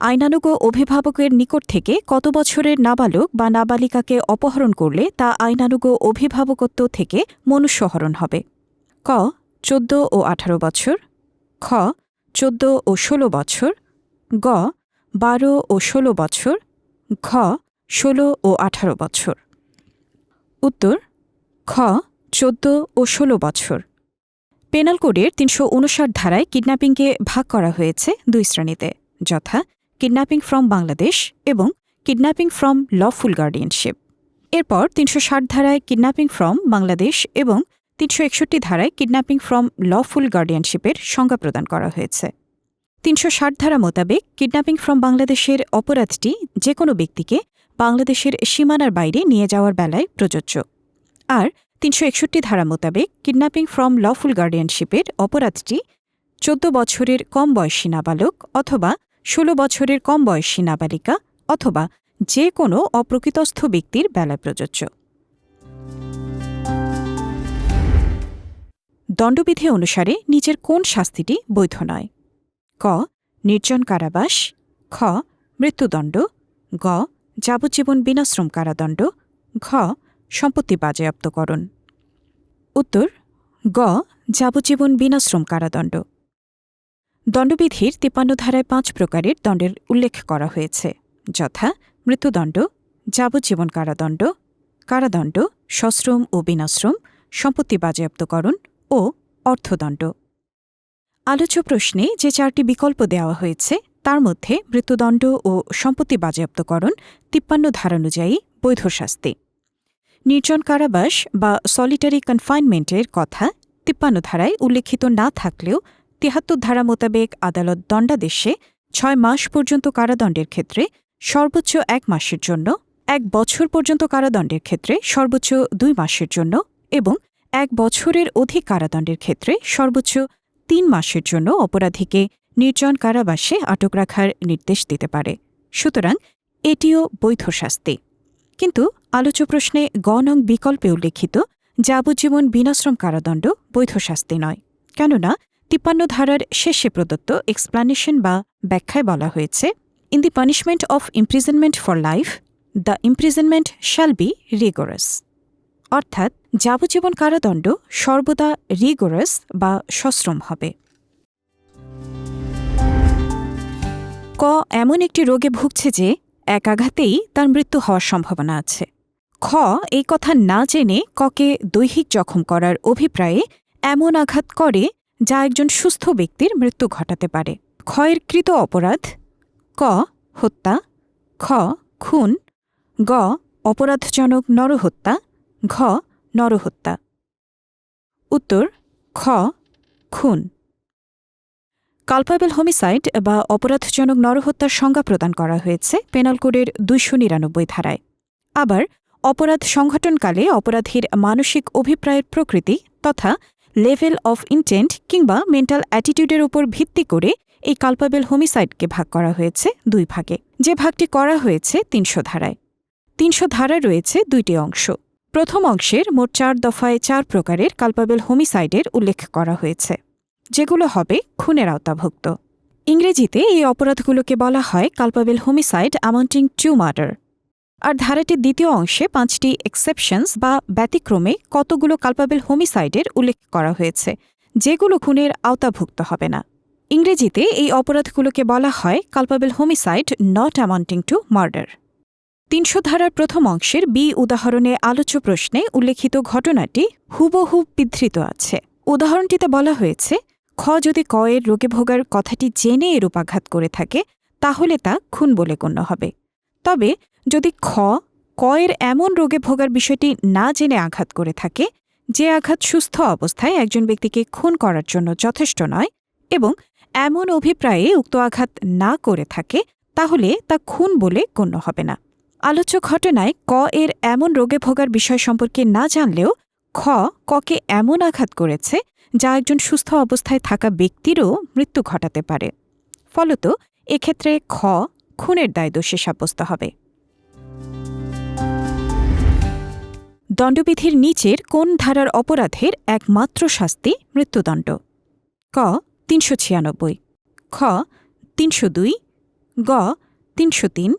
আইনানুগ অভিভাবকের নিকট থেকে কত বছরের নাবালক বা নাবালিকাকে অপহরণ করলে তা আইনানুগ অভিভাবকত্ব থেকে মনুষ্যহরণ হবে? ক, চোদ্দ ও আঠারো বছর। খ, চোদ্দ ও ষোলো বছর। গ, বারো ও ষোলো বছর। ঘ, ষোলো ও আঠারো বছর। উত্তর, খ, চোদ্দ ও ষোলো বছর। পেনাল কোডের তিনশো উনষাট ধারায় কিডন্যাপিংকে ভাগ করা হয়েছে দুই শ্রেণীতে, যথা কিডন্যাপিং ফ্রম বাংলাদেশ এবং কিডন্যাপিং ফ্রম লফুল গার্ডিয়ানশিপ। এরপর তিনশো ষাট ধারায় কিডন্যাপিং ফ্রম বাংলাদেশ এবং তিনশো একষট্টি ধারায় কিডন্যাপিং ফ্রম লফুল গার্ডিয়ানশিপের সংজ্ঞা প্রদান করা হয়েছে। তিনশো ষাট ধারা মোতাবেক কিডন্যাপিং ফ্রম বাংলাদেশের অপরাধটি যে কোনো ব্যক্তিকে বাংলাদেশের সীমানার বাইরে নিয়ে যাওয়ার বেলায় প্রযোজ্য। আর তিনশো একষট্টি ধারা মোতাবেক কিডন্যাপিং ফ্রম লফুল গার্ডিয়ানশিপের অপরাধটি চোদ্দ বছরের কম বয়সী নাবালক অথবা ষোলো বছরের কম বয়সী নাবালিকা অথবা যে কোনো অপ্রকৃতস্থ ব্যক্তির বেলায় প্রযোজ্য। দণ্ডবিধি অনুসারে নিজের কোন শাস্তিটি বৈধ নয়। ক, নির্জন কারাবাস। খ, মৃত্যুদণ্ড। গ, যাবজ্জীবন বিনাশ্রম কারাদণ্ড। ঘ, সম্পত্তি বাজেয়াপ্তকরণ। উত্তর, গ, যাবজ্জীবন বিনাশ্রম কারাদণ্ড। দণ্ডবিধির তিপ্পান্ন ধারায় পাঁচ প্রকারের দণ্ডের উল্লেখ করা হয়েছে। যথা, মৃত্যুদণ্ড, যাবজ্জীবন কারাদণ্ড কারাদণ্ড, সশ্রম ও বিনাশ্রম, সম্পত্তি বাজেয়াপ্তকরণ ও অর্থদণ্ড। আলোচ্য প্রশ্নে যে চারটি বিকল্প দেওয়া হয়েছে, তার মধ্যে মৃত্যুদণ্ড ও সম্পত্তি বাজেয়াপ্তকরণ তিপ্পান্ন ধারানুযায়ী বৈধ শাস্তি। নির্জন কারাবাস বা সলিটারি কনফাইনমেন্টের কথা তিপ্পান্ন ধারায় উল্লেখিত না থাকলেও তিহাত্তর ধারা মোতাবেক আদালত দণ্ডাদেশে ছয় মাস পর্যন্ত কারাদণ্ডের ক্ষেত্রে সর্বোচ্চ এক মাসের জন্য, এক বছর পর্যন্ত কারাদণ্ডের ক্ষেত্রে সর্বোচ্চ দুই মাসের জন্য এবং এক বছরের অধিক কারাদণ্ডের ক্ষেত্রে সর্বোচ্চ তিন মাসের জন্য অপরাধীকে নির্জন কারাবাসে আটক রাখার নির্দেশ দিতে পারে। সুতরাং এটিও বৈধ শাস্তি। কিন্তু আলোচ্য প্রশ্নে গ নং বিকল্পে উল্লেখিত যাবজ্জীবন বিনাশ্রম কারাদণ্ড বৈধ শাস্তি নয়। কেননা তিপ্পান্ন ধারার শেষে প্রদত্ত এক্সপ্লানেশন বা ব্যাখ্যায় বলা হয়েছে in the punishment of imprisonment for life the imprisonment shall be rigorous অর্থাৎ যাবজ্জীবন কারাদণ্ড সর্বদা রিগোরাস বা সশ্রম হবে। ক এমন একটি রোগে ভুগছে যে এক আঘাতেই তার মৃত্যু হওয়ার সম্ভাবনা আছে। খ, এই কথা না জেনে ককে দৈহিক জখম করার অভিপ্রায়ে এমন আঘাত করে যা একজন সুস্থ ব্যক্তির মৃত্যু ঘটাতে পারে। ক্ষয়ের কৃত অপরাধ, ক, হত্যা, খ, খুন, গ, অপরাধজনক নরহত্যা, ঘ, নরহত্যা। উত্তর, খ, খুন। কালপাবেল হোমিসাইড বা অপরাধজনক নরহত্যার সংজ্ঞা প্রদান করা হয়েছে পেনাল কোডের দুইশো নিরানব্বই ধারায়। আবার অপরাধ সংঘটনকালে অপরাধীর মানসিক অভিপ্রায়ের প্রকৃতি তথা লেভেল অফ ইন্টেন্ট কিংবা মেন্টাল অ্যাটিটিউডের উপর ভিত্তি করে এই কালপাবেল হোমিসাইডকে ভাগ করা হয়েছে দুই ভাগে। যে ভাগটি করা হয়েছে তিনশো ধারায়। তিনশো ধারা রয়েছে দুইটি অংশ। প্রথম অংশের মোট চার দফায় চার প্রকারের কালপাবেল হোমিসাইডের উল্লেখ করা হয়েছে। যেগুলো হবে খুনের আওতাভুক্ত। ইংরেজিতে এই অপরাধগুলোকে বলা হয় culpable homicide amounting to murder আর ধারাটির দ্বিতীয় অংশে পাঁচটি এক্সেপশনস বা ব্যতিক্রমে কতগুলো কালপাবেল হোমিসাইডের উল্লেখ করা হয়েছে, যেগুলো খুনের আওতাভুক্ত হবে না। ইংরেজিতে এই অপরাধগুলোকে বলা হয় culpable homicide not amounting to murder তিনশো ধারার প্রথম অংশের বি উদাহরণে আলোচ্য প্রশ্নে উল্লেখিত ঘটনাটি হুবহু বিধৃত আছে। উদাহরণটিতে বলা হয়েছে খ যদি ক এর রোগে ভোগার কথাটি জেনে এরূপ আঘাত করে থাকে, তাহলে তা খুন বলে গণ্য হবে। তবে যদি খ ক এর এমন রোগে ভোগার বিষয়টি না জেনে আঘাত করে থাকে, যে আঘাত সুস্থ অবস্থায় একজন ব্যক্তিকে খুন করার জন্য যথেষ্ট নয় এবং এমন অভিপ্রায়ে উক্ত আঘাত না করে থাকে, তাহলে তা খুন বলে গণ্য হবে না। আলোচ্য ঘটনায় ক এর এমন রোগে ভোগার বিষয় সম্পর্কে না জানলেও, খ ককে এমন আঘাত করেছে যা একজন সুস্থ অবস্থায় থাকা ব্যক্তিরও মৃত্যু ঘটাতে পারে। ফলত এক্ষেত্রে খ খুনের দায় দোষী সাব্যস্ত হবে। দণ্ডবিধির নিচের কোন ধারার অপরাধের একমাত্র শাস্তি মৃত্যুদণ্ড? ক তিনশো ছিয়ানব্বই, খ তিনশো দুই, গ তিনশো তিন,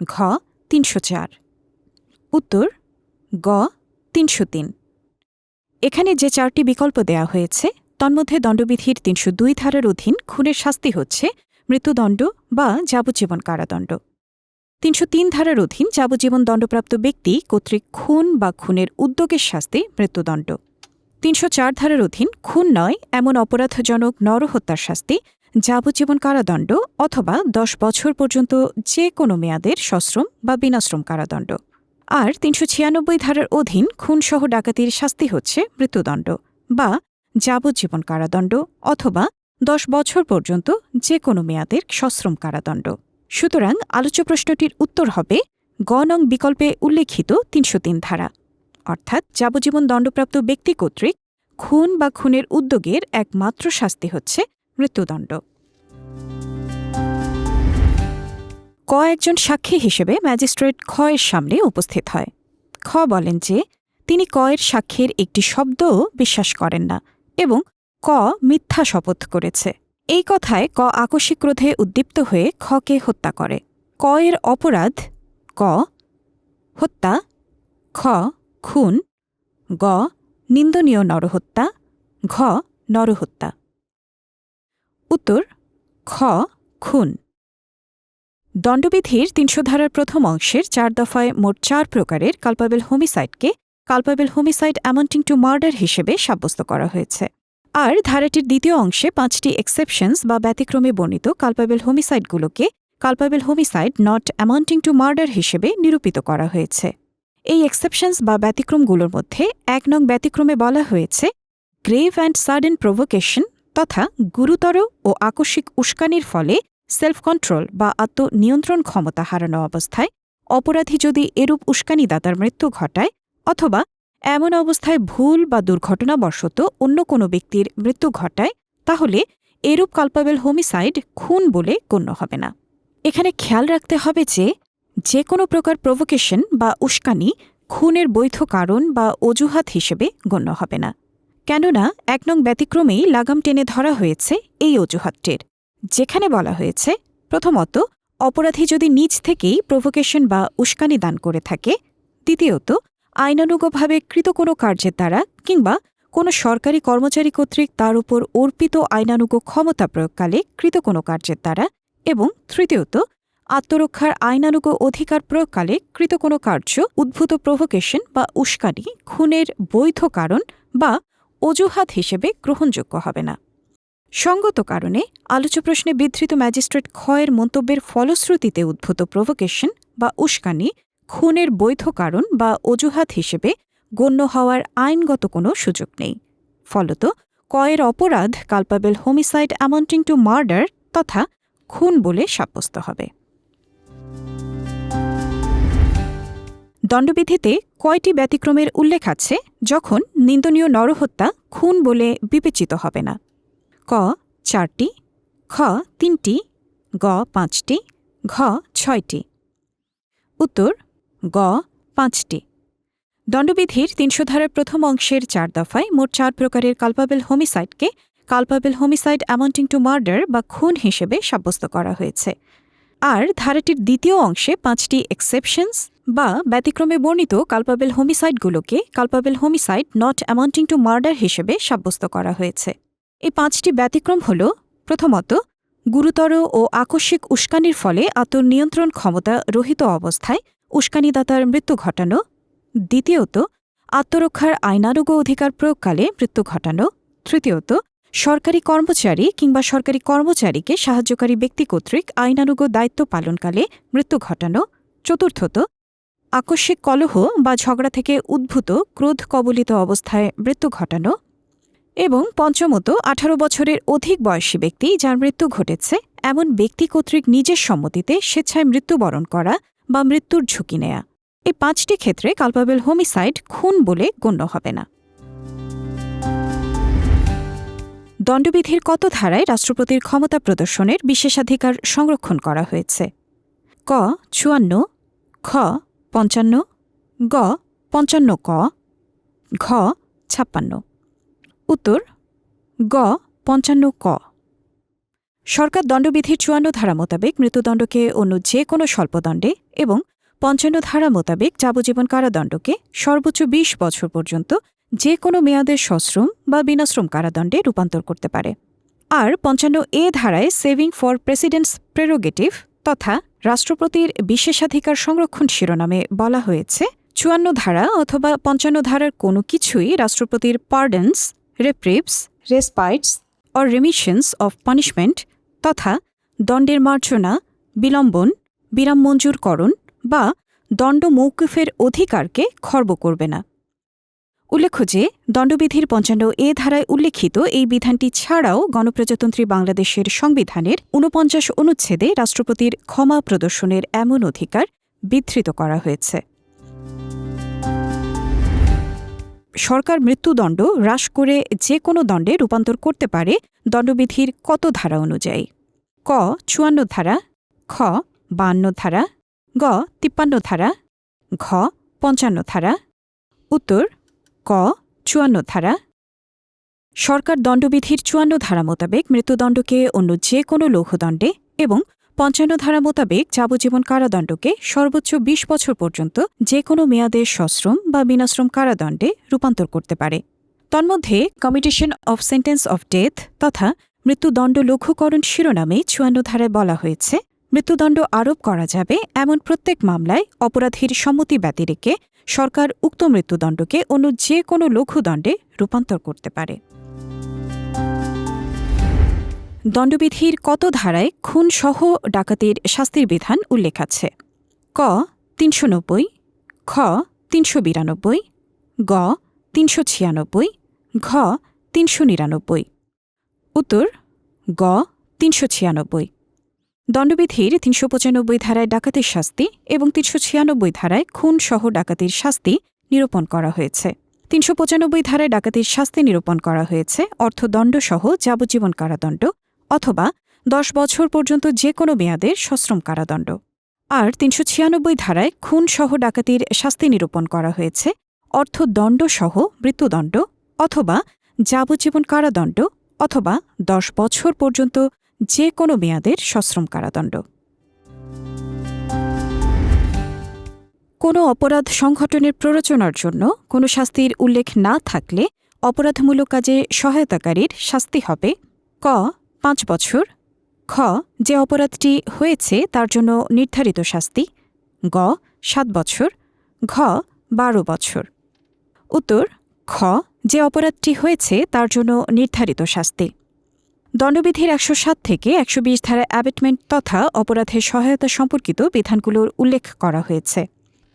ঘ তিনশো চার। উত্তর, গ তিনশো তিন। এখানে যে চারটি বিকল্প দেয়া হয়েছে, তন্মধ্যে দণ্ডবিধির তিনশো দুই ধারার অধীন খুনের শাস্তি হচ্ছে মৃত্যুদণ্ড বা যাবজ্জীবন কারাদণ্ড। তিনশো তিন ধারার অধীন যাবজ্জীবন দণ্ডপ্রাপ্ত ব্যক্তি কর্তৃক খুন বা খুনের উদ্যোগের শাস্তি মৃত্যুদণ্ড। তিনশো চার ধারার অধীন খুন নয়, এমন অপরাধজনক নরহত্যার শাস্তি, যাবজ্জীবন কারাদণ্ড অথবা দশ বছর পর্যন্ত যে কোনো মেয়াদের সশ্রম বা বিনাশ্রম কারাদণ্ড। আর তিনশো ছিয়ানব্বই ধারার অধীন খুনসহ ডাকাতির শাস্তি হচ্ছে মৃত্যুদণ্ড বা যাবজ্জীবন কারাদণ্ড অথবা দশ বছর পর্যন্ত যে কোনো মেয়াদের সশ্রম কারাদণ্ড। সুতরাং আলোচ্য প্রশ্নটির উত্তর হবে, গ নং বিকল্পে উল্লেখিত তিনশো তিন ধারা। অর্থাৎ যাবজ্জীবন দণ্ডপ্রাপ্ত ব্যক্তি কর্তৃক খুন বা খুনের উদ্যোগের একমাত্র শাস্তি হচ্ছে মৃত্যুদণ্ড। ক একজন সাক্ষী হিসেবে ম্যাজিস্ট্রেট খ এর সামনে উপস্থিত হয়। খ বলেন যে, তিনি ক এর সাক্ষীর একটি শব্দও বিশ্বাস করেন না এবং ক মিথ্যা শপথ করেছে। এই কথায় ক আকস্মিক ক্রোধে উদ্দীপ্ত হয়ে খকে হত্যা করে। ক এর অপরাধ ক, হত্যা, খ, খুন, গ, নিন্দনীয় নরহত্যা, ঘ, নরহত্যা। উত্তর, খ, খুন। দণ্ডবিধির তিনশো ধারার প্রথম অংশের চার দফায় মোট চার প্রকারের culpable হোমিসাইডকে culpable homicide amounting to murder হিসেবে সাব্যস্ত করা হয়েছে। আর ধারাটির দ্বিতীয় অংশে পাঁচটি এক্সেপশনস বা ব্যতিক্রমে বর্ণিত culpable হোমিসাইডগুলোকে culpable homicide not amounting to murder হিসেবে নিরূপিত করা হয়েছে। এই এক্সেপশনস বা ব্যতিক্রমগুলোর মধ্যে এক নং ব্যতিক্রমে বলা হয়েছে গ্রেভ অ্যান্ড সাডেন প্রভোকেশন তথা গুরুতর ও আকস্মিক উস্কানির ফলে সেলফ কন্ট্রোল বা আত্মনিয়ন্ত্রণ ক্ষমতা হারানো অবস্থায়, অপরাধী যদি এরূপ উস্কানিদাতার মৃত্যু ঘটায় অথবা এমন অবস্থায় ভুল বা দুর্ঘটনাবশত অন্য কোনো ব্যক্তির মৃত্যু ঘটায়, তাহলে এরূপ কালপাবেল হোমিসাইড খুন বলে গণ্য হবে না। এখানে খেয়াল রাখতে হবে যে যে কোনো প্রকার প্রভোকেশন বা উস্কানি খুনের বৈধ কারণ বা অজুহাত হিসেবে গণ্য হবে না। কেননা, এক নং ব্যতিক্রমেই লাগাম টেনে ধরা হয়েছে এই অজুহাতটির। যেখানে বলা হয়েছে, প্রথমত, অপরাধী যদি নিজ থেকেই প্রভোকেশন বা উস্কানি দান করে থাকে, দ্বিতীয়ত, আইনানুগভাবে কৃত কোনো কার্যের দ্বারা কিংবা কোনো সরকারি কর্মচারী কর্তৃক তার উপর অর্পিত আইনানুগ ক্ষমতা প্রয়োগকালে কৃত কোনো কার্যের দ্বারা এবং তৃতীয়ত, আত্মরক্ষার আইনানুগ অধিকার প্রয়োগকালে কৃত কোনো কার্য উদ্ভূত প্রভোকেশন বা উস্কানি, খুনের বৈধ কারণ বা অজুহাত হিসেবে গ্রহণযোগ্য হবে না। সঙ্গত কারণে আলোচ্য প্রশ্নে বিধৃত ম্যাজিস্ট্রেট ক্ষয়ের মন্তব্যের ফলশ্রুতিতে উদ্ভূত প্রভোকেশন বা উস্কানি, খুনের বৈধ কারণ বা অজুহাত হিসেবে গণ্য হওয়ার আইনগত কোনো সুযোগ নেই। ফলত কয়ের অপরাধ culpable homicide amounting to murder তথা খুন বলে সাব্যস্ত হবে। দণ্ডবিধিতে কয়টি ব্যতিক্রমের উল্লেখ আছে যখন নিন্দনীয় নরহত্যা খুন বলে বিবেচিত হবে না। ক চারটি, খ তিনটি, গ পাঁচটি, ঘ ছয়টি। উত্তর, গ পাঁচটি। দণ্ডবিধির তিনশো ধারার প্রথম অংশের চার দফায় মোট চার প্রকারের culpable হোমিসাইডকে culpable homicide amounting to murder বা খুন হিসেবে সাব্যস্ত করা হয়েছে। আর ধারাটির দ্বিতীয় অংশে পাঁচটি এক্সেপশনস বা ব্যতিক্রমে বর্ণিত culpable হোমিসাইডগুলোকে culpable homicide not amounting to murder হিসেবে সাব্যস্ত করা হয়েছে। এই পাঁচটি ব্যতিক্রম হল, প্রথমত, গুরুতর ও আকস্মিক উস্কানির ফলে আত্মনিয়ন্ত্রণ ক্ষমতা রহিত অবস্থায় উস্কানিদাতার মৃত্যু ঘটানো। দ্বিতীয়ত, আত্মরক্ষার আইনানুগ অধিকার প্রয়োগকালে মৃত্যু ঘটানো। তৃতীয়ত, সরকারি কর্মচারী কিংবা সরকারি কর্মচারীকে সাহায্যকারী ব্যক্তি কর্তৃক আইনানুগ দায়িত্ব পালনকালে মৃত্যু ঘটানো। চতুর্থত, আকস্মিক কলহ বা ঝগড়া থেকে উদ্ভূত ক্রোধ কবলিত অবস্থায় মৃত্যু ঘটানো। এবং পঞ্চমত, আঠারো বছরের অধিক বয়সী ব্যক্তি যার মৃত্যু ঘটেছে, এমন ব্যক্তি কর্তৃক নিজের সম্মতিতে স্বেচ্ছায় মৃত্যুবরণ করা বা মৃত্যুর ঝুঁকি নেয়া। এই পাঁচটি ক্ষেত্রে কালপাবেল হোমিসাইড খুন বলে গণ্য হবে না। দণ্ডবিধির কত ধারায় রাষ্ট্রপতির ক্ষমতা প্রদর্শনের বিশেষাধিকার সংরক্ষণ করা হয়েছে? ক, চুয়ান্ন, খ, পঞ্চান্ন, গ, পঞ্চান্ন ক, ঘ, ছাপ্পান্ন। উত্তর, গ, পঞ্চান্ন ক। সরকার দণ্ডবিধির চুয়ান্ন ধারা মোতাবেক মৃত্যুদণ্ডকে অন্য যে কোনো স্বল্পদণ্ডে এবং পঞ্চান্ন ধারা মোতাবেক যাবজ্জীবন কারাদণ্ডকে সর্বোচ্চ বিশ বছর পর্যন্ত যে কোনো মেয়াদের সশ্রম বা বিনাশ্রম কারাদণ্ডে রূপান্তর করতে পারে। আর পঞ্চান্ন এ ধারায় সেভিং ফর প্রেসিডেন্টস প্রেরোগেটিভ তথা রাষ্ট্রপতির বিশেষাধিকার সংরক্ষণ শিরোনামে বলা হয়েছে, চুয়ান্ন ধারা অথবা পঞ্চান্ন ধারার কোনো কিছুই রাষ্ট্রপতির pardons reprieves respites or remissions of punishment তথা দণ্ডের মার্জনা, বিলম্বন, বিরাম মঞ্জুরকরণ বা দণ্ড মৌকুফের অধিকারকে খর্ব করবে না। উল্লেখ্য যে, দণ্ডবিধির পঞ্চান্ন এ ধারায় উল্লেখিত এই বিধানটি ছাড়াও গণপ্রজাতন্ত্রী বাংলাদেশের সংবিধানের ঊনপঞ্চাশ অনুচ্ছেদে রাষ্ট্রপতির ক্ষমা প্রদর্শনের এমন অধিকার বিধৃত করা হয়েছে। সরকার মৃত্যুদণ্ড হ্রাস করে যে কোনো দণ্ডে রূপান্তর করতে পারে, দণ্ডবিধির কত ধারা অনুযায়ী? ক, চুয়ান্ন ধারা, খ, বান্ন ধারা, গ, তিপ্পান্ন ধারা, ঘ, পঞ্চান্ন ধারা। উত্তর, ক, চুয়ান্ন ধারা। সরকার দণ্ডবিধির চুয়ান্ন ধারা মোতাবেক মৃত্যুদণ্ডকে অন্য যে কোনো লৌহদণ্ডে এবং পঞ্চান্ন ধারা মোতাবেক যাবজ্জীবন কারাদণ্ডকে সর্বোচ্চ বিশ বছর পর্যন্ত যে কোনো মেয়াদের সশ্রম বা বিনাশ্রম কারাদণ্ডে রূপান্তর করতে পারে। তন্মধ্যে, commutation of sentence of death তথা মৃত্যুদণ্ড লঘুকরণ শিরোনামে চুয়ান্ন ধারায় বলা হয়েছে। মৃত্যুদণ্ড আরোপ করা যাবে এমন প্রত্যেক মামলায় অপরাধীর সম্মতি ব্যতিরেকে সরকার উক্ত মৃত্যুদণ্ডকে অন্য যে কোনো লঘুদণ্ডে রূপান্তর করতে পারে। দণ্ডবিধির কত ধারায় খুনসহ ডাকাতির শাস্তির বিধান উল্লেখ আছে? ক, তিনশো নব্বই, খ, তিনশো বিরানব্বই, গ, তিনশো ছিয়ানব্বই, ঘ, তিনশো নিরানব্বই। উত্তর, গ, তিনশো ছিয়ানব্বই। দণ্ডবিধির তিনশো পঁচানব্বই ধারায় ডাকাতির শাস্তি এবং তিনশো ছিয়ানব্বই ধারায় খুন সহ ডাকাতির শাস্তি নিরূপণ করা হয়েছে। তিনশো পঁচানব্বই ধারায় ডাকাতির শাস্তি নিরূপণ করা হয়েছে অর্থদণ্ডসহ যাবজ্জীবন কারাদণ্ড অথবা দশ বছর পর্যন্ত যে কোনো মেয়াদের সশ্রম কারাদণ্ড। আর তিনশো ছিয়ানব্বই ধারায় খুন সহ ডাকাতির শাস্তি নিরূপণ করা হয়েছে অর্থদণ্ডসহ মৃত্যুদণ্ড অথবা যাবজ্জীবন কারাদণ্ড অথবা দশ বছর পর্যন্ত যে কোনো মেয়াদের সশ্রম কারাদণ্ড। কোনো অপরাধ সংঘটনের প্ররোচনার জন্য কোনো শাস্তির উল্লেখ না থাকলে অপরাধমূলক কাজে সহায়তাকারীর শাস্তি হবে ক পাঁচ বছর। খ, যে অপরাধটি হয়েছে তার জন্য নির্ধারিত শাস্তি। গ, সাত বছর। ঘ, বারো বছর। উত্তর, খ, যে অপরাধটি হয়েছে তার জন্য নির্ধারিত শাস্তি। দণ্ডবিধির একশো সাত থেকে একশো বিশ ধারা অ্যাবেটমেন্ট তথা অপরাধের সহায়তা সম্পর্কিত বিধানগুলোর উল্লেখ করা হয়েছে।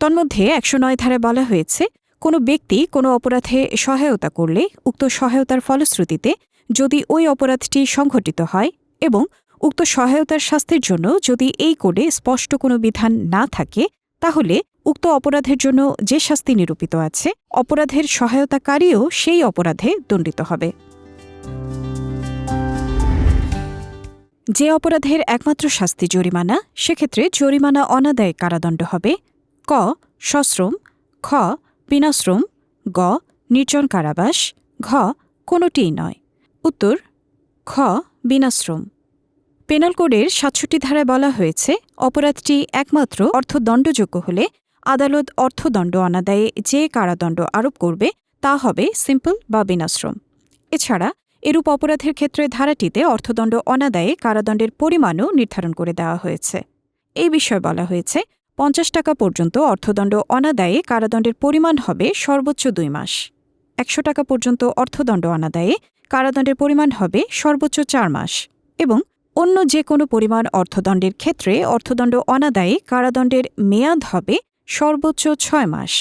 তন্মধ্যে একশো নয় ধারায় বলা হয়েছে, কোনো ব্যক্তি কোনো অপরাধে সহায়তা করলে উক্ত সহায়তার ফলশ্রুতিতে যদি ওই অপরাধটি সংঘটিত হয় এবং উক্ত সহায়তার শাস্তির জন্য যদি এই কোডে স্পষ্ট কোনো বিধান না থাকে, তাহলে উক্ত অপরাধের জন্য যে শাস্তি নিরূপিত আছে, অপরাধের সহায়তাকারীও সেই অপরাধে দণ্ডিত হবে। যে অপরাধের একমাত্র শাস্তি জরিমানা, সেক্ষেত্রে জরিমানা অনাদায় কারাদণ্ড হবে। ক, সশ্রম, খ, বিনাশ্রম, গ, নির্জন কারাবাস, ঘ, কোনোটিই নয়। উত্তর, খ, বিনাশ্রম। পেনাল কোডের সাতষট্টি ধারায় বলা হয়েছে, অপরাধটি একমাত্র অর্থদণ্ডযোগ্য হলে আদালত অর্থদণ্ড অনাদায়ে যে কারাদণ্ড আরোপ করবে, তা হবে সিম্পল বা বিনাশ্রম। এছাড়া এরূপ অপরাধের ক্ষেত্রে ধারাটিতে অর্থদণ্ড অনাদায়ে কারাদণ্ডের পরিমাণও নির্ধারণ করে দেওয়া হয়েছে। এই বিষয়ে বলা হয়েছে, পঞ্চাশ টাকা পর্যন্ত অর্থদণ্ড অনাদায়ে কারাদণ্ডের পরিমাণ হবে সর্বোচ্চ দুই মাস। একশো টাকা পর্যন্ত অর্থদণ্ড অনাদায়ে কারাদণ্ডের পরিমাণ হবে সর্বোচ্চ চার মাস এবং অন্য যে কোনো পরিমাণ অর্থদণ্ডের ক্ষেত্রে অর্থদণ্ড অনাদায়ে কারাদণ্ডের মেয়াদ হবে সর্বোচ্চ ছয় মাস।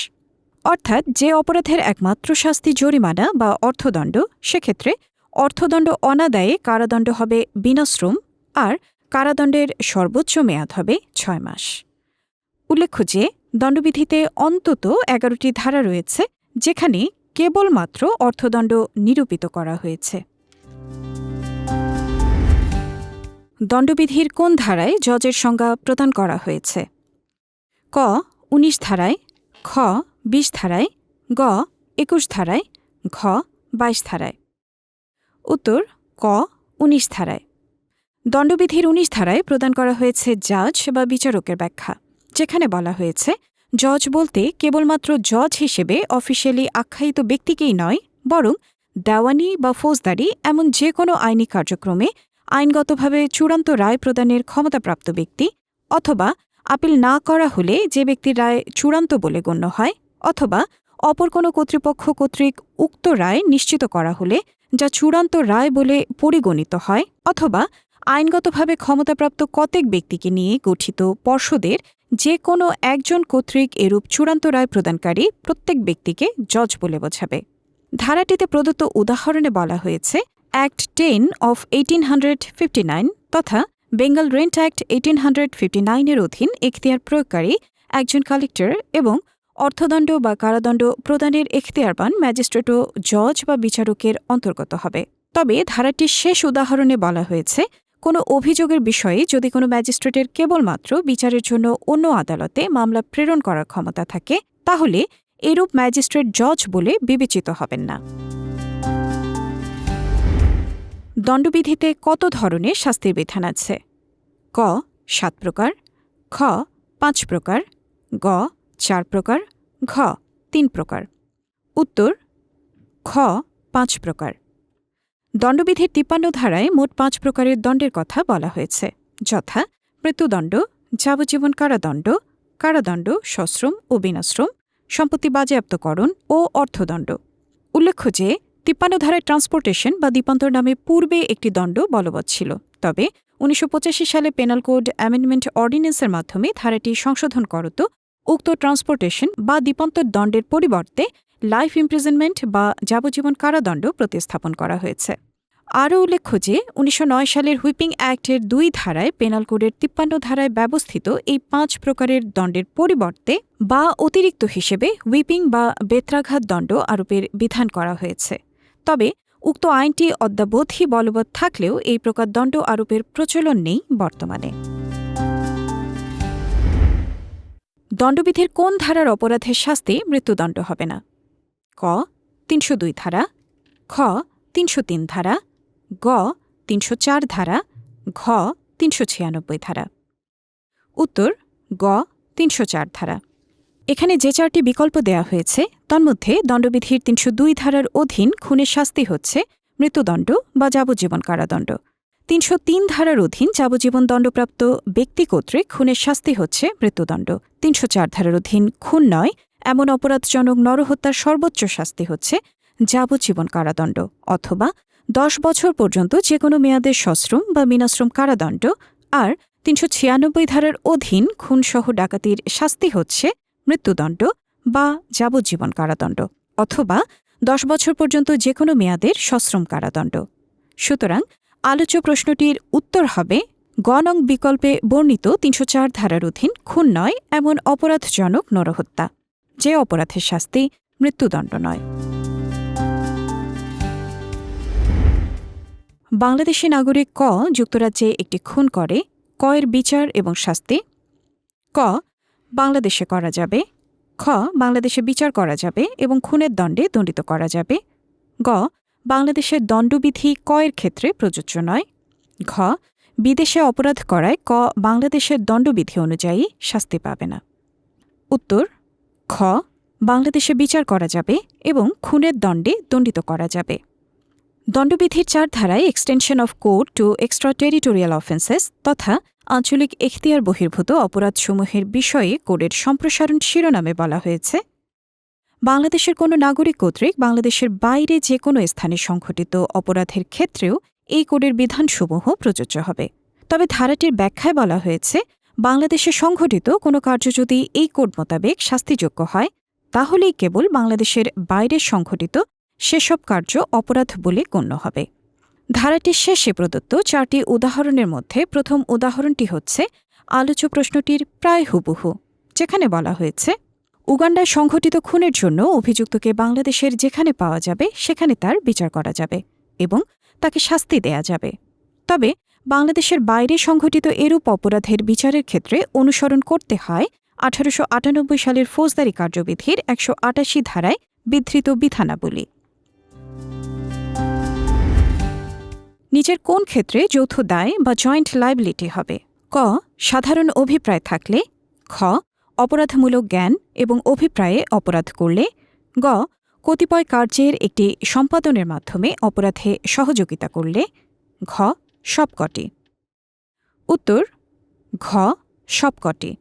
অর্থাৎ যে অপরাধের একমাত্র শাস্তি জরিমানা বা অর্থদণ্ড, সেক্ষেত্রে অর্থদণ্ড অনাদায়ে কারাদণ্ড হবে বিনাশ্রম আর কারাদণ্ডের সর্বোচ্চ মেয়াদ হবে ছয় মাস। উল্লেখ্য যে, দণ্ডবিধিতে অন্তত এগারোটি ধারা রয়েছে, যেখানে কেবলমাত্র অর্থদণ্ড নিরূপিত করা হয়েছে। দণ্ডবিধির কোন ধারায় জজের সংজ্ঞা প্রদান করা হয়েছে? ক, উনিশ ধারায়, খ, বিশ ধারায়, গ, একুশ ধারায়, ঘ, বাইশ ধারায়। উত্তর, ক, উনিশ ধারায়। দণ্ডবিধির উনিশ ধারায় প্রদান করা হয়েছে জাজ বা বিচারকের ব্যাখ্যা, যেখানে বলা হয়েছে জজ বলতে কেবলমাত্র জজ হিসেবে অফিসিয়ালি আখ্যায়িত ব্যক্তিকেই নয়, বরং দেওয়ানি বা ফৌজদারি এমন যে কোনো আইনি কার্যক্রমে আইনগতভাবে চূড়ান্ত রায় প্রদানের ক্ষমতাপ্রাপ্ত ব্যক্তি, অথবা আপিল না করা হলে যে ব্যক্তির রায় চূড়ান্ত বলে গণ্য হয়, অথবা অপর কোনো কর্তৃপক্ষ কর্তৃক উক্ত রায় নিশ্চিত করা হলে যা চূড়ান্ত রায় বলে পরিগণিত হয়, অথবা আইনগতভাবে ক্ষমতাপ্রাপ্ত কতেক ব্যক্তিকে নিয়ে গঠিত পর্ষদের যে কোনো একজন কর্তৃক এরূপ চূড়ান্ত রায় প্রদানকারী প্রত্যেক ব্যক্তিকে জজ বলে বোঝাবে। ধারাটিতে প্রদত্ত উদাহরণে বলা হয়েছে act ten of eighteen hundred fifty nine তথা Bengal rent act eighteen hundred fifty নাইনের অধীন এখতিয়ার প্রয়োগকারী একজন কালেক্টর এবং অর্থদণ্ড বা কারাদণ্ড প্রদানের এখতিয়ারবান ম্যাজিস্ট্রেট ও জজ বা বিচারকের অন্তর্গত হবে। তবে ধারাটির শেষ উদাহরণে বলা হয়েছে কোনো অভিযোগের বিষয়ে যদি কোনো ম্যাজিস্ট্রেটের কেবলমাত্র বিচারের জন্য অন্য আদালতে মামলা প্রেরণ করার ক্ষমতা থাকে, তাহলে এরূপ ম্যাজিস্ট্রেট জজ বলে বিবেচিত হবেন না। দণ্ডবিধিতে কত ধরনের শাস্তির বিধান আছে? ক, সাত প্রকার, খ, পাঁচ প্রকার, গ, চার প্রকার, ঘ, তিন প্রকার। উত্তর, খ, পাঁচ প্রকার। দণ্ডবিধির তিপ্পান্ন ধারায় মোট পাঁচ প্রকারের দণ্ডের কথা বলা হয়েছে। যথা, মৃত্যুদণ্ড, যাবজ্জীবন কারাদণ্ড কারাদণ্ড, সশ্রম ও বিনাশ্রম, সম্পত্তি বাজেয়াপ্তকরণ ও অর্থদণ্ড। উল্লেখ্য যে, তিপ্পান্ন ধারায় ট্রান্সপোর্টেশন বা দ্বীপান্তর নামে পূর্বে একটি দণ্ড বলবৎ ছিল। তবে, উনিশশো পঁচাশি সালে পেনাল কোড অ্যামেন্ডমেন্ট অর্ডিন্যান্সের মাধ্যমে ধারাটি সংশোধন করত। উক্ত ট্রান্সপোর্টেশন বা দ্বীপান্তর দণ্ডের পরিবর্তে লাইফ ইমপ্রিজনমেন্ট বা যাবজ্জীবন কারাদণ্ড প্রতিস্থাপন করা হয়েছে। আরও উল্লেখ্য যে, উনিশশো নয় সালের হুইপিং অ্যাক্টের দুই ধারায় পেনাল কোডের তিপ্পান্ন ধারায় ব্যবস্থিত এই পাঁচ প্রকারের দণ্ডের পরিবর্তে বা অতিরিক্ত হিসেবে হুইপিং বা বেত্রাঘাত দণ্ড আরোপের বিধান করা হয়েছে। তবে উক্ত আইনটি অদ্যাবধি বলবৎ থাকলেও এই প্রকার দণ্ড আরোপের প্রচলন নেই বর্তমানে। দণ্ডবিধির কোন ধারার অপরাধের শাস্তি মৃত্যুদণ্ড হবে না? ক, তিনশো দুই ধারা। খ, তিনশো তিন ধারা। গ তিনশো চার ধারা, ঘ তিনশো ছিয়ানব্বই ধারা। উত্তর, গ তিনশো চার ধারা। এখানে যে চারটি বিকল্প দেয়া হয়েছে, তন্মধ্যে দণ্ডবিধির তিনশো দুই ধারার অধীন খুনের শাস্তি হচ্ছে মৃত্যুদণ্ড বা যাবজ্জীবন কারাদণ্ড। তিনশো তিন ধারার অধীন যাবজ্জীবন দণ্ডপ্রাপ্ত ব্যক্তি কর্তৃক খুনের শাস্তি হচ্ছে মৃত্যুদণ্ড। তিনশো চার ধারার অধীন খুন নয়, এমন অপরাধজনক নরহত্যার সর্বোচ্চ শাস্তি হচ্ছে যাবজ্জীবন কারাদণ্ড অথবা দশ বছর পর্যন্ত যে কোনো মেয়াদের সশ্রম বা মিনাশ্রম কারাদণ্ড, আর তিনশো ছিয়ানব্বই ধারার অধীন খুনসহ ডাকাতির শাস্তি হচ্ছে মৃত্যুদণ্ড বা যাবজ্জীবন কারাদণ্ড অথবা দশ বছর পর্যন্ত যে কোনো মেয়াদের সশ্রম কারাদণ্ড। সুতরাং আলোচ্য প্রশ্নটির উত্তর হবে, গণং বিকল্পে বর্ণিত তিনশো চার ধারার অধীন খুন নয়, এমন অপরাধজনক নরহত্যা। যে অপরাধের শাস্তি মৃত্যুদণ্ড নয়। বাংলাদেশি নাগরিক ক যুক্তরাজ্যে একটি খুন করে, ক এর বিচার এবং শাস্তি, ক বাংলাদেশে করা যাবে, খ বাংলাদেশে বিচার করা যাবে এবং খুনের দণ্ডে দণ্ডিত করা যাবে, গ বাংলাদেশের দণ্ডবিধি ক এর ক্ষেত্রে প্রযোজ্য নয়, ঘ বিদেশে অপরাধ করায় ক বাংলাদেশের দণ্ডবিধি অনুযায়ী শাস্তি পাবে না। উত্তর, খ বাংলাদেশে বিচার করা যাবে এবং খুনের দণ্ডে দণ্ডিত করা যাবে। দণ্ডবিধির চার ধারায় extension of code to extra territorial offences তথা আঞ্চলিক এখতিয়ার বহির্ভূত অপরাধসমূহের বিষয়ে কোডের সম্প্রসারণ শিরোনামে বলা হয়েছে। বাংলাদেশের কোনো নাগরিক কর্তৃক বাংলাদেশের বাইরে যে কোনো স্থানে সংঘটিত অপরাধের ক্ষেত্রেও এই কোডের বিধানসমূহ প্রযোজ্য হবে। তবে ধারাটির ব্যাখ্যায় বলা হয়েছে, বাংলাদেশে সংঘটিত কোনো কার্য যদি এই কোড মোতাবেক শাস্তিযোগ্য হয়, তাহলেই কেবল বাংলাদেশের বাইরে সংঘটিত সেসব কার্য অপরাধ বলে গণ্য হবে। ধারাটির শেষে প্রদত্ত চারটি উদাহরণের মধ্যে প্রথম উদাহরণটি হচ্ছে আলোচ্য প্রশ্নটির প্রায় হুবহু, যেখানে বলা হয়েছে, উগান্ডায় সংঘটিত খুনের জন্য অভিযুক্তকে বাংলাদেশের যেখানে পাওয়া যাবে সেখানে তার বিচার করা যাবে এবং তাকে শাস্তি দেয়া যাবে। তবে বাংলাদেশের বাইরে সংঘটিত এরূপ অপরাধের বিচারের ক্ষেত্রে অনুসরণ করতে হয় আঠারোশো আটানব্বই সালের ফৌজদারি কার্যবিধির একশো আটাশি ধারায় বিধৃত বিধানাবলী। নিজের কোন ক্ষেত্রে যৌথ দায় বা জয়েন্ট লাইবিলিটি হবে? ক, সাধারণ অভিপ্রায় থাকলে। খ, অপরাধমূলক জ্ঞান এবং অভিপ্রায়ে অপরাধ করলে। গ, কতিপয় কার্যের একটি সম্পাদনের মাধ্যমে অপরাধে সহযোগিতা করলে। ঘ, সবকটি। উত্তর, ঘ, সবকটি।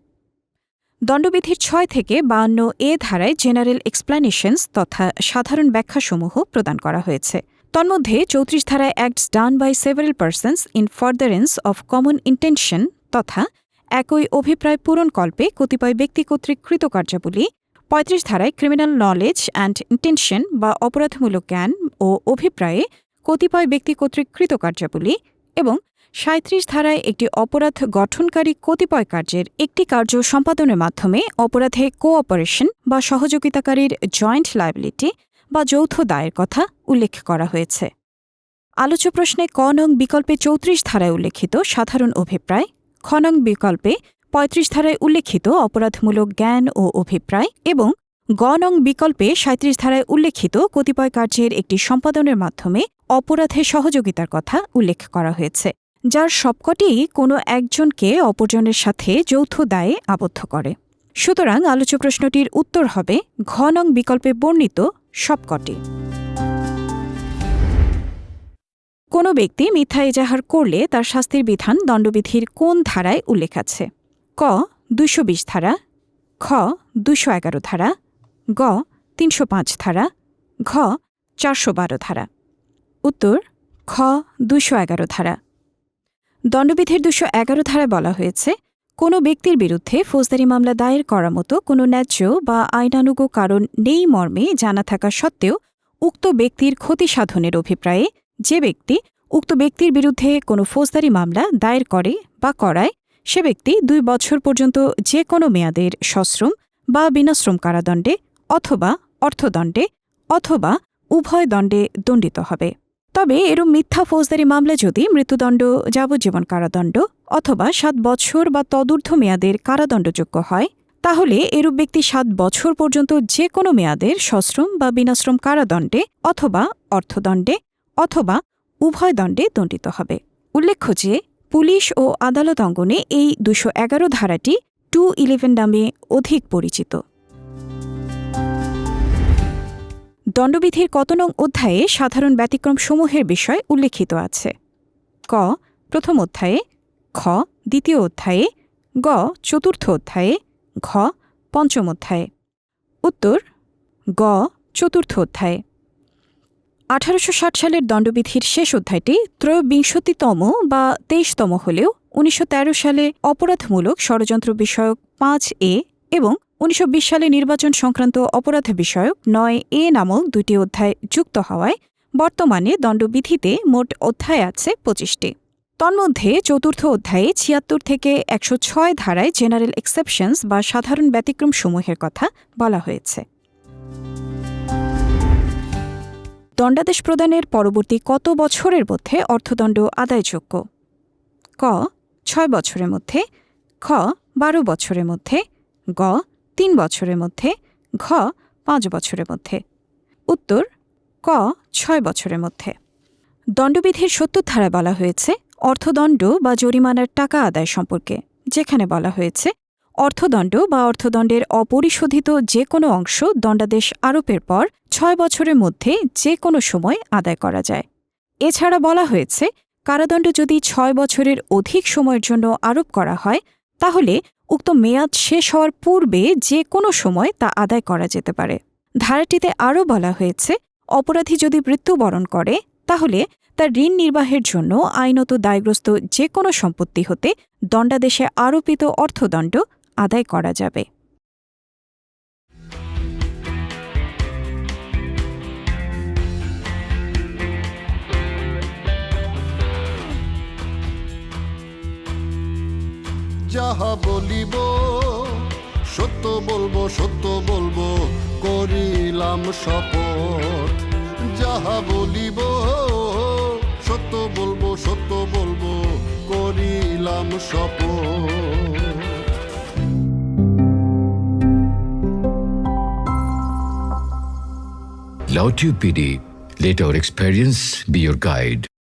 দণ্ডবিধির ছয় থেকে বান্ন এ ধারায় জেনারেল এক্সপ্লানেশনস তথা সাধারণ ব্যাখ্যাসমূহ প্রদান করা হয়েছে। তন্মধ্যে চৌত্রিশ ধারায় acts done by several persons in furtherance of common intention তথা একই অভিপ্রায় পূরণকল্পে কতিপয় ব্যক্তি কর্তৃক কৃতকার্যাবলী, পঁয়ত্রিশ ধারায় ক্রিমিনাল নলেজ অ্যান্ড ইন্টেনশন বা অপরাধমূলক জ্ঞান ও অভিপ্রায়ে কতিপয় ব্যক্তি কর্তৃক কৃতকার্যাবলী এবং সাঁত্রিশ ধারায় একটি অপরাধ গঠনকারী কতিপয় কার্যের একটি কার্য সম্পাদনের মাধ্যমে অপরাধে কোঅপারেশন বা সহযোগিতাকারীর জয়েন্ট লায়াবিলিটি বা যৌথ দায়ের কথা উল্লেখ করা হয়েছে। আলোচ্য প্রশ্নে ক নং বিকল্পে চৌত্রিশ ধারায় উল্লেখিত সাধারণ অভিপ্রায়, খ নং বিকল্পে পঁয়ত্রিশ ধারায় উল্লেখিত অপরাধমূলক জ্ঞান ও অভিপ্রায় এবং গ নং বিকল্পে সাঁত্রিশ ধারায় উল্লেখিত কতিপয় কার্যের একটি সম্পাদনের মাধ্যমে অপরাধে সহযোগিতার কথা উল্লেখ করা হয়েছে, যার সবকটিই কোনো একজনকে অপরজনের সাথে যৌথ দায়ে আবদ্ধ করে। সুতরাং আলোচ্য প্রশ্নটির উত্তর হবে, ঘ নং বিকল্পে বর্ণিত সবকটি। কোনো ব্যক্তি মিথ্যা এজাহার করলে তার শাস্তির বিধান দণ্ডবিধির কোন ধারায় উল্লেখ আছে? ক, দুইশো বিশ ধারা, খ, দুইশো এগারো ধারা, গ, তিনশো পাঁচ ধারা, ঘ, চারশো বারো ধারা। উত্তর, খ, দুইশো এগারো ধারা। দণ্ডবিধির দুশো এগারো ধারায় বলা হয়েছে কোনো ব্যক্তির বিরুদ্ধে ফৌজদারি মামলা দায়ের করার মতো কোনো ন্যায্য বা আইনানুগ কারণ নেই মর্মে জানা থাকা সত্ত্বেও উক্ত ব্যক্তির ক্ষতি সাধনের অভিপ্রায়ে যে ব্যক্তি উক্ত ব্যক্তির বিরুদ্ধে কোনো ফৌজদারি মামলা দায়ের করে বা করায়, সে ব্যক্তি দুই বছর পর্যন্ত যে কোনো মেয়াদের সশ্রম বা বিনাশ্রম কারাদণ্ডে অথবা অর্থদণ্ডে অথবা উভয় দণ্ডে দণ্ডিত হবে। তবে এরূপ মিথ্যা ফৌজদারি মামলা যদি মৃত্যুদণ্ড, যাবজ্জীবন কারাদণ্ড অথবা সাত বছর বা তদূর্ধ্ব মেয়াদের কারাদণ্ডযোগ্য হয়, তাহলে এরূপ ব্যক্তি সাত বছর পর্যন্ত যে কোনো মেয়াদের সশ্রম বা বিনাশ্রম কারাদণ্ডে অথবা অর্থদণ্ডে অথবা উভয় দণ্ডে দণ্ডিত হবে। উল্লেখ্য যে, পুলিশ ও আদালত অঙ্গনে এই দুশো ধারাটি টু ইলেভেন নামে অধিক পরিচিত। দণ্ডবিধির কত নং অধ্যায়ে সাধারণ ব্যতিক্রম সমূহের বিষয় উল্লেখিত আছে। ক, প্রথম অধ্যায়ে, খ, দ্বিতীয় অধ্যায়ে, গ, চতুর্থ অধ্যায়ে, ঘ, পঞ্চম অধ্যায়ে। উত্তর, গ, চতুর্থ অধ্যায়ে। আঠারোশো ষাট সালের দণ্ডবিধির শেষ অধ্যায়টি ত্রয়োবিংশতিতম বা তেইশতম হলেও উনিশশো তেরো সালে অপরাধমূলক ষড়যন্ত্র বিষয়ক পাঁচ এ এবং উনিশশো বিশ সালে নির্বাচন সংক্রান্ত অপরাধ বিষয়ক নয় এ নামক দুটি অধ্যায় যুক্ত হওয়ায় বর্তমানে দণ্ডবিধিতে মোট অধ্যায় আছে পঁচিশটি। তন্মধ্যে চতুর্থ অধ্যায়ে ছিয়াত্তর থেকে একশো ছয় ধারায় জেনারেল এক্সেপশনস বা সাধারণ ব্যতিক্রম সমূহের কথা বলা হয়েছে। দণ্ডাদেশ প্রদানের পরবর্তী কত বছরের মধ্যে অর্থদণ্ড আদায়যোগ্য? ক, ছয় বছরের মধ্যে, খ, বারো বছরের মধ্যে, গ তিন বছরের মধ্যে, ঘ পাঁচ বছরের মধ্যে। উত্তর, ক ছয় বছরের মধ্যে। দণ্ডবিধির সত্তর ধারায় বলা হয়েছে, অর্থদণ্ড বা জরিমানার টাকা আদায় সম্পর্কে, যেখানে বলা হয়েছে, অর্থদণ্ড বা অর্থদণ্ডের অপরিশোধিত যে কোনো অংশ দণ্ডাদেশ আরোপের পর ছয় বছরের মধ্যে যে কোনো সময় আদায় করা যায়। এছাড়া বলা হয়েছে, কারাদণ্ড যদি ছয় বছরের অধিক সময়ের জন্য আরোপ করা হয়, তাহলে উক্ত মেয়াদ শেষ হওয়ার পূর্বে যে কোনো সময় তা আদায় করা যেতে পারে। ধারাটিতে আরও বলা হয়েছে, অপরাধী যদি মৃত্যুবরণ করে, তাহলে তার ঋণ নির্বাহের জন্য আইনত দায়গ্রস্ত যে কোনো সম্পত্তি হতে দণ্ডাদেশে আরোপিত অর্থদণ্ড আদায় করা যাবে। যাহা বলিব সত্য বলব সত্য বলব করিলাম শপথ। যাহা বলিব সত্য বলব সত্য বলব করিলাম শপথ। Lautube PD, let our experience be your guide.